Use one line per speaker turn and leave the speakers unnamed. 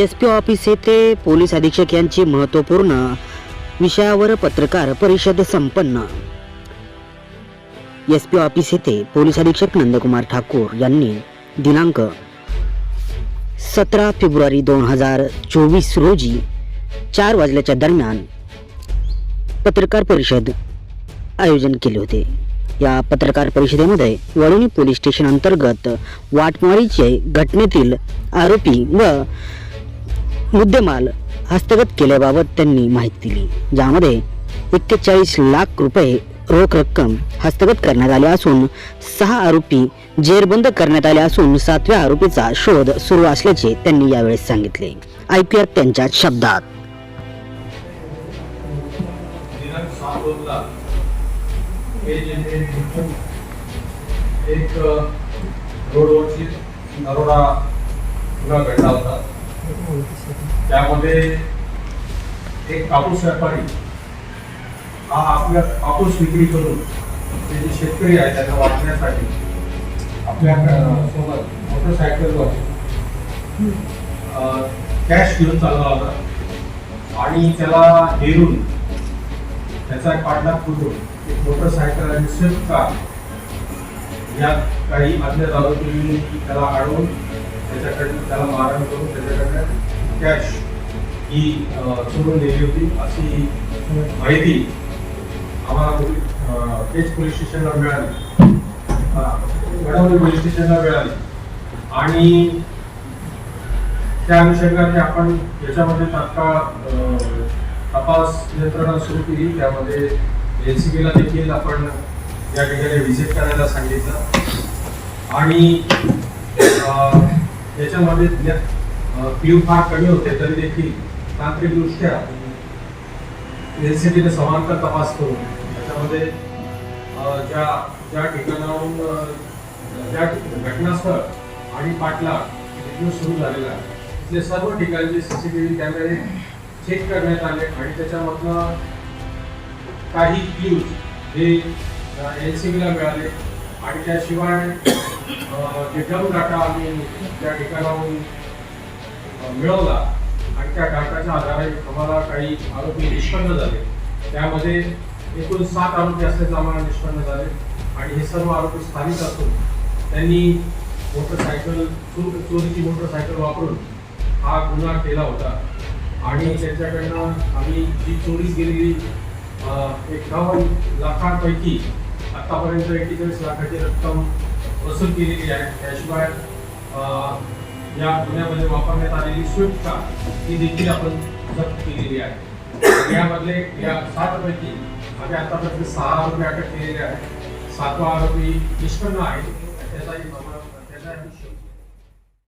S P office येथे police अधीक्षक यांची महत्त्वपूर्ण विषयावर पत्रकार परिषद संपन्न. एस पी ऑफिस येथे पोलीस अधीक्षक नंदकुमार ठाकूर यांनी दिनांक सतरा फेब्रुवारी दोन हजार चोवीस रोजी चार वाजल्याच्या दरम्यान पत्रकार परिषद आयोजन केले होते. या पत्रकार परिषदेमध्ये वळवणी पोलीस स्टेशन अंतर्गत वाटमारीचे घटनेतील आरोपी व मुद्देमाल हस्तगत केल्याबाबत त्यांनी माहिती दिली ज्यामध्ये एक्केचाळीस लाख रुपये रोख रक्कम हस्तगत करण्यात आली असून सहा आरोपी जेरबंद करण्यात आले असून सातव्या आरोपीचा शोध सुरू असल्याचे त्यांनी यावेळेस सांगितले. ऐकूयात त्यांच्या शब्दात.
एक रोडवरची दरोडा गुन्हा घडला होता. त्यामध्ये एक कापूस व्यापारी हा आपल्या कापूस विक्री करून ते जे शेतकरी आहे त्यांना वाचण्यासाठी आपल्यासोबत मोटरसायकलवर कॅश घेऊन चालला होता. आणि त्याला हेरून त्याचा एक पाठलाग करून एक मोटरसायकल आणि स्विफ्ट कार या काही आपल्या आरोपींनी त्याला अडवून त्याच्याकडनं त्याला मारण करून त्याच्याकडनं कॅश ही चोरून नेली होती. अशी माहिती आम्हाला पोलीस पोलीस स्टेशनला मिळाली. अ, पोलीस स्टेशनला मिळाली. आणि त्या अनुषंगाने आपण याच्यामध्ये तात्काळ तपास यंत्रणा सुरू केली. त्यामध्ये एनसीबीला देखील आपण या ठिकाणी व्हिजिट करायला सांगितलं. आणि त्याच्यामध्ये याच्यामध्ये फार कमी होते तरी देखील तांत्रिकदृष्ट्या एनसीबीने समांतर तपास करून त्याच्यामध्ये ज्या ज्या ठिकाणाहून ज्या घटनास्थळ आणि पाटला तिथून सुरू झालेला आहे तिथले सर्व ठिकाणचे सीसीटीव्ही कॅमेरे चेक करण्यात आले आणि त्याच्यामधनं काही क्ल्यूज हे एन सी बीला मिळाले आणि त्याशिवाय जे डम डाटा आम्ही त्या ठिकाणाहून मिळवला. आणि त्या डाटाच्या आधारे आम्हाला काही आरोपी निष्पन्न झाले. त्यामध्ये एकूण सात आरोपी असल्याचं आम्हाला निष्पन्न झाले. आणि हे सर्व आरोपी स्थानिक असून त्यांनी मोटरसायकल चोर चोरीची मोटरसायकल वापरून हा गुन्हा केला होता. आणि त्यांच्याकडनं आम्ही जी चोरीस गेलेली एकावन्न लाखांपैकी आतापर्यंत एक्केचाळीस लाखाची रक्कम वसूल केलेली त्याशिवाय कैशबैक या गुन्ह्यामध्ये वापरण्यात आलेली स्विफ्ट कार ही। देखील आपण जप्त केलेली आहे यामधले या सात पैकी आम्ही आतापर्यंत सहा आरोपी अटक केलेले आहेत सातवा आरोपी निष्पन्न आहे त्याचाही शोध